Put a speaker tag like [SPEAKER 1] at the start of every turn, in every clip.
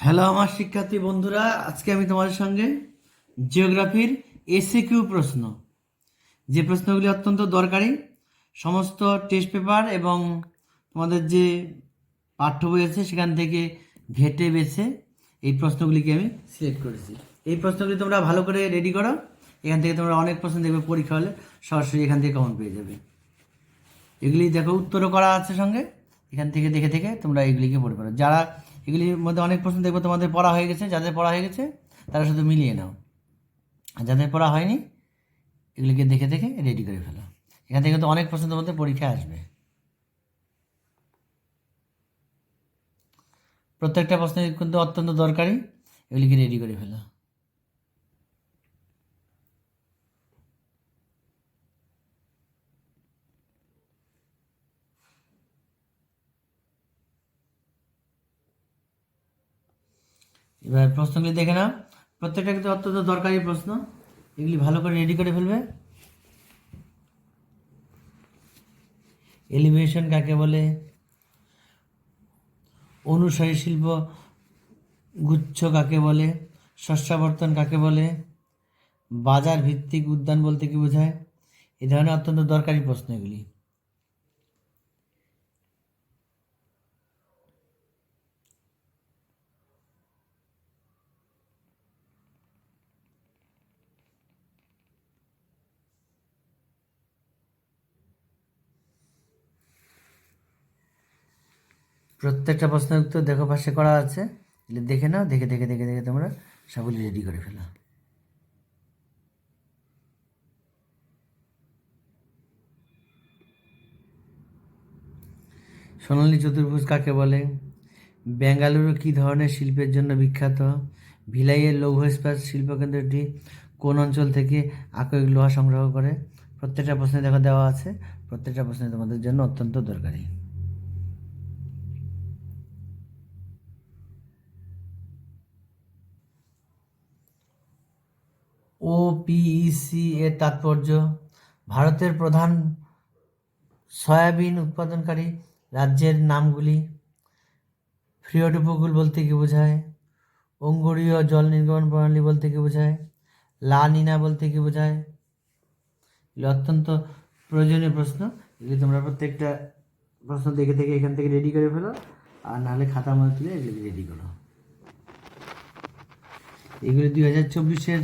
[SPEAKER 1] Hello আমার শিক্ষার্থী বন্ধুরা, আজকে আমি তোমাদের সঙ্গে জিওগ্রাফির এসিকিউ প্রশ্ন। যে প্রশ্নগুলি অত্যন্ত দরকারি, সমস্ত টেস্ট পেপার এবং তোমাদের যে পাঠ্য বই আছে সেখান থেকে ঘেটে বেছে এই প্রশ্নগুলিকে আমি সিলেক্ট করেছি। এই প্রশ্নগুলি তোমরা ভালো করে রেডি করো, এখান থেকে তোমরা অনেক প্রশ্ন দেখবে, পরীক্ষা হলে সরাসরি এখান থেকে কমন পেয়ে যাবে। এগুলি দেখো, উত্তরও করা আছে সঙ্গে, এখান থেকে দেখে দেখে তোমরা এগুলিকে পড়ে পারো যারা এগুলির মধ্যে অনেক প্রশ্ন দেখব তোমাদের পড়া হয়ে গেছে, যাদের পড়া হয়ে গেছে, তারা শুধু মিলিয়ে নাও। যাদের পড়া হয়নি, এগুলিকে দেখে দেখে রেডি করে ফেলো। এখান থেকে কিন্তু অনেক প্রশ্ন তোমাদের পরীক্ষা আসবে। প্রত্যেকটা প্রশ্ন কিন্তু অত্যন্ত দরকারি, এগুলিকে রেডি করে ফেলো। এবার প্রশ্নগুলি দেখে নাও। প্রত্যেকটা কিন্তু অত্যন্ত দরকারি প্রশ্ন। এগুলি ভালো করে রেডি করে ফেলবে। এলিভেশন কাকে বলে? অনুসারী শিল্প গুচ্ছ কাকে বলে? শস্যাবর্তন কাকে বলে? বাজার ভিত্তিক উদ্যান বলতে কি বোঝায়? এ ধরনের অত্যন্ত দরকারি প্রশ্ন এগুলি। প্রত্যেকটা প্রশ্নের উত্তর দেখো, পাশে করা আছে। দেখে নাও, দেখে দেখে দেখে দেখে তোমরা সবগুলি রেডি করে ফেলো। সোনালী চতুর্ভুজ কাকে বলে? বেঙ্গালুরু কী ধরনের শিল্পের জন্য বিখ্যাত? ভিলাইয়ের লৌহ ইস্পাত শিল্পকেন্দ্রটি কোন অঞ্চল থেকে আকরিক লোহা সংগ্রহ করে? প্রত্যেকটা প্রশ্নে দেখা দেওয়া আছে। প্রত্যেকটা প্রশ্নে তোমাদের জন্য অত্যন্ত দরকারি। ওপিইসি এর তাৎপর্য। ভারতের প্রধান সয়াবিন উৎপাদনকারী রাজ্যের নামগুলি ফ্রিয়ড উপকূল বলতে কি বোঝায়? অঙ্গুরীয় জল নির্গমন প্রণালী বলতে কি বোঝায়? লা নিনা বলতে কি বোঝায়? এগুলো অত্যন্ত প্রয়োজনীয় প্রশ্ন। এগুলি তোমরা প্রত্যেকটা প্রশ্ন দেখে থেকে এখান থেকে রেডি করে ফেলো। আর নাহলে খাতার মধ্যে তুলে এগুলি রেডি করো। এগুলি দুই হাজার চব্বিশের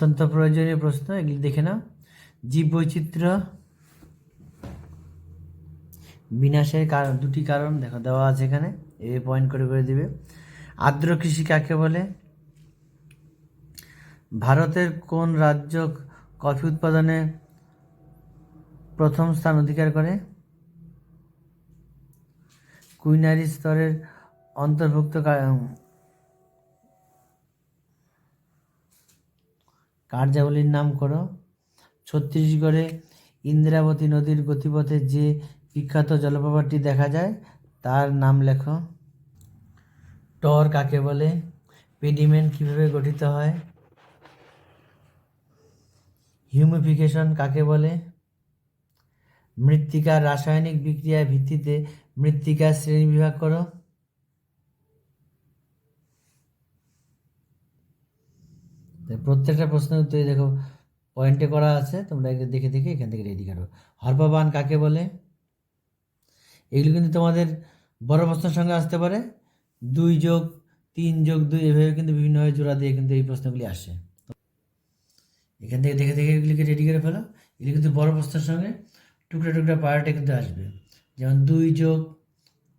[SPEAKER 1] অত্যন্ত প্রয়োজনীয় প্রশ্ন, এগুলি দেখে নাও। জীব বৈচিত্র্য বিনাশের কারণ, দুটি কারণ দেখো, দেওয়া আছে এখানে, এ পয়েন্ট করে করে দিবে। আর্দ্র কৃষি কাকে বলে? ভারতের কোন রাজ্য কফি উৎপাদনে প্রথম স্থান অধিকার করে? কুইনারি স্তরের অন্তর্ভুক্ত কা- কার্যাবলীর নাম করো। ছত্তিশগড়ে ইন্দ্রাবতী নদীর গতিপথে যে বিখ্যাত জলপ্রপাতটি দেখা যায়, তার নাম লেখো। টর কাকে বলে? পেডিমেন্ট কীভাবে গঠিত হয়? হিউমিফিকেশন কাকে বলে? মৃত্তিকার রাসায়নিক বিক্রিয়ার ভিত্তিতে মৃত্তিকার শ্রেণীবিভাগ করো তো প্রত্যেকটা প্রশ্নের উত্তরে দেখো পয়েন্টে করা আছে, তোমরা দেখে দেখে এখান থেকে রেডি করো। হরপাবান কাকে বলে? এগুলো কিন্তু তোমাদের বড় প্রশ্নের সঙ্গে আসতে পারে। দুই যোগ, তিন যোগ, দুই, এভাবে কিন্তু বিভিন্নভাবে জোড়া দিয়ে কিন্তু এই প্রশ্নগুলি আসে। এখান থেকে দেখে দেখে এগুলিকে রেডি করে ফেলো। এগুলি কিন্তু বড় প্রশ্নের সঙ্গে টুকরা টুকরা পার্টে কিন্তু আসবে। যেমন দুই যোগ,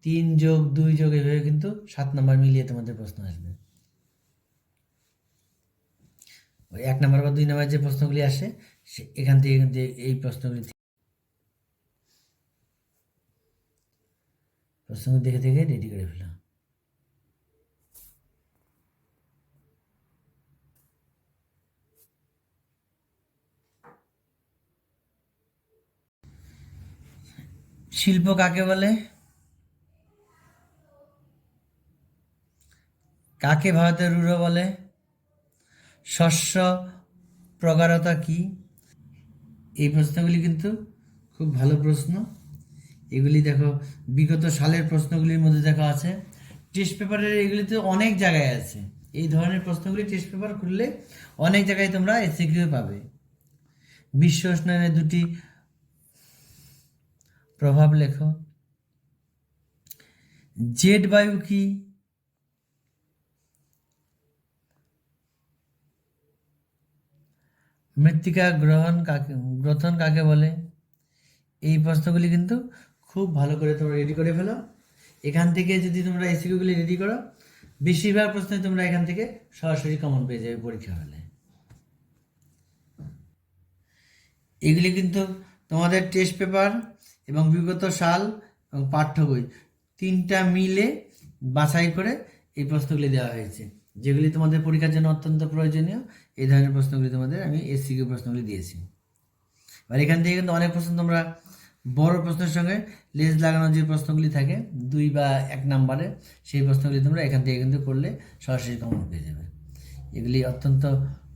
[SPEAKER 1] তিন যোগ, দুই যোগ, এভাবে কিন্তু সাত নম্বর মিলিয়ে তোমাদের প্রশ্ন আসবে। ওই এক নম্বর বা দুই নম্বর যে প্রশ্নগুলি আসে, সে এখান থেকে কিন্তু এই প্রশ্নগুলি থেকে- প্রশ্নগুলি দেখে দেখে রেডি করে ফেলাম শিল্প কাকে বলে? কাকে ভারতের রুড়ো বলে? শস্য প্রগাঢ়তা কি? এই প্রশ্নগুলি কিন্তু খুব ভালো প্রশ্ন। এগুলি দেখো, বিগত সালের প্রশ্নগুলির মধ্যে দেখা আছে। টেস্ট পেপারের এগুলিতে অনেক জায়গায় আছে। এই ধরনের প্রশ্নগুলি টেস্ট পেপার খুললে অনেক জায়গায় তোমরা এসিকিউ পাবে। বিশ্ব উষ্ণায়নের দুটি প্রভাব লেখো। জেড বায়ু কি? মৃত্তিকা গ্রহণ কাকে, গ্রথন কাকে বলে? এই প্রশ্নগুলি কিন্তু খুব ভালো করে তোমরা রেডি করে ফেলো। এখান থেকে যদি তোমরা এসিকিউগুলি রেডি করো, বেশিরভাগ প্রশ্নে তোমরা এখান থেকে সরাসরি কমন পেয়ে যাবে পরীক্ষা হলে। এগুলি কিন্তু তোমাদের টেস্ট পেপার এবং বিগত সাল এবং পাঠ্য বই তিনটা মিলে বাছাই করে এই প্রশ্নগুলি দেওয়া হয়েছে। যেগুলি তোমাদের পরীক্ষার জন্য অত্যন্ত প্রয়োজনীয়, এই ধরনের প্রশ্নগুলি তোমাদের আমি এসিকিউ প্রশ্নগুলি দিয়েছি। আর এখান থেকে কিন্তু অনেক প্রশ্ন তোমরা বড় প্রশ্নের সঙ্গে লেজ লাগানো যে প্রশ্নগুলি থাকে, দুই বা এক নাম্বারে, সেই প্রশ্নগুলি তোমরা এখান থেকে কিন্তু করলে সরাসরি কমন পেয়ে যাবে। এগুলি অত্যন্ত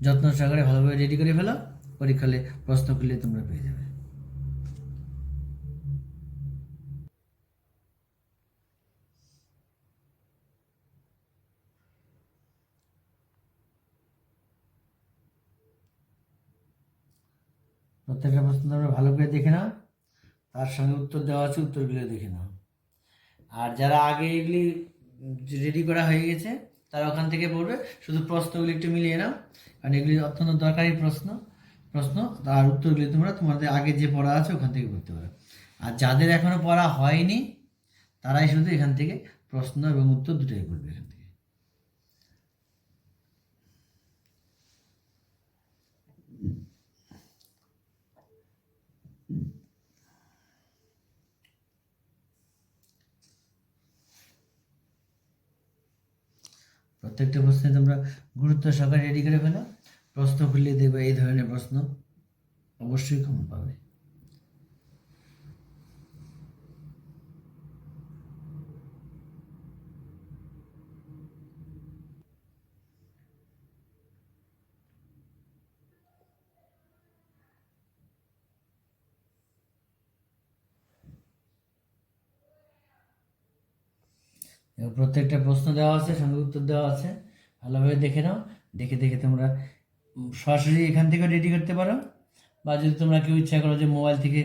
[SPEAKER 1] যত্ন সহকারে ভালোভাবে রেডি করে ফেলো পরীক্ষা হলে প্রশ্নগুলি তোমরা পেয়ে যাবে। প্রত্যেকটা প্রশ্ন তোমরা ভালো করে দেখে নাও। তার সঙ্গে উত্তর দেওয়া আছে, উত্তরগুলো দেখে নাও। আর যারা আগে এগুলি রেডি করা হয়ে গেছে, তারা ওখান থেকে পড়বে। শুধু প্রশ্নগুলি একটু মিলিয়ে নাও, কারণ এগুলি অত্যন্ত দরকারি প্রশ্ন প্রশ্ন। তার উত্তরগুলি তোমরা তোমাদের আগে যে পড়া আছে, ওখান থেকে পড়তে পারো। আর যাদের এখনও পড়া হয়নি, তারাই শুধু এখান থেকে প্রশ্ন এবং উত্তর দুটোই করবে এখান থেকে। প্রত্যেকটা প্রশ্নে তোমরা গুরুত্ব সহকারে রেডি করে ফেলো। প্রশ্ন খুললে দেখবে এই ধরনের প্রশ্ন অবশ্যই কম পাবে। প্রত্যেকটা প্রশ্ন দেওয়া আছে সঙ্গে উত্তর দেওয়া আছে। ভালোভাবে দেখে নাও। দেখে দেখে তোমরা সরাসরি এখান থেকে রেডি করতে পারো। বা যদি তোমরা কেউ ইচ্ছা করো যে মোবাইল থেকে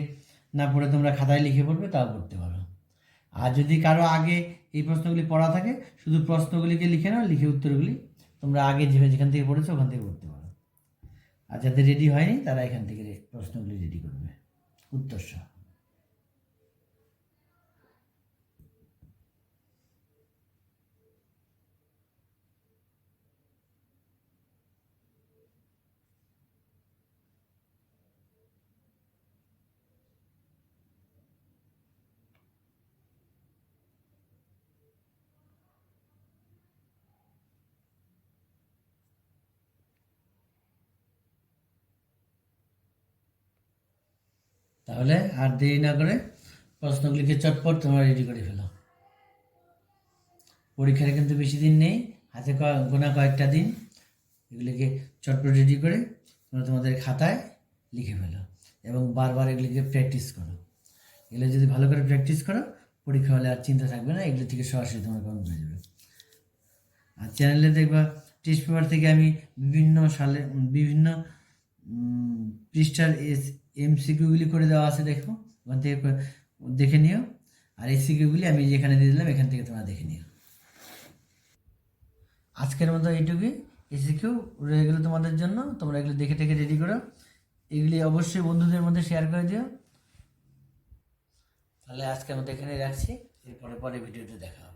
[SPEAKER 1] না পড়ে তোমরা খাতায় লিখে পড়বে, তাও করতে পারো। আর যদি কারও আগে এই প্রশ্নগুলি পড়া থাকে, শুধু প্রশ্নগুলিকে লিখে নাও, লিখে উত্তরগুলি তোমরা আগে যে যেখান থেকে পড়েছো, ওখান থেকে পড়তে পারো। আর যাদের রেডি হয়নি, তারা এখান থেকে প্রশ্নগুলি রেডি করবে। উত্তর সহ। তাহলে আর দেরি না করে প্রশ্নগুলিকে চটপট তোমরা রেডি করে ফেলো। পরীক্ষার কিন্তু বেশি দিন নেই, হাতে গোনা কয়েকটা দিন, এগুলিকে চটপট রেডি করে তোমরা তোমাদের খাতায় লিখে ফেলো এবং বারবার এগুলিকে প্র্যাকটিস করো। এগুলো যদি ভালো করে প্র্যাকটিস করো, পরীক্ষা হলে আর চিন্তা থাকবে না, এগুলো থেকে সরাসরি তোমার কমন হয়ে যাবে। আর চ্যানেলে দেখবা টেস্ট পেপার থেকে আমি বিভিন্ন সালে, বিভিন্ন পৃষ্ঠার এমসিকিউগুলি করে দেওয়া আছে দেখো। ওখান থেকে দেখে নিও। আর এসিকিউগুলি আমি যেখানে দিয়ে দিলাম, এখান থেকে তোমরা দেখে নিও। আজকের মতো এইটুকুই। এসিকিউ রয়ে গেলো তোমাদের জন্য। তোমরা এগুলো দেখে দেখে রেডি করো। এগুলি অবশ্যই বন্ধুদের মধ্যে শেয়ার করে দিও। তাহলে আজকের মতো এখানে রাখছি। এরপরে পরে ভিডিওতে দেখা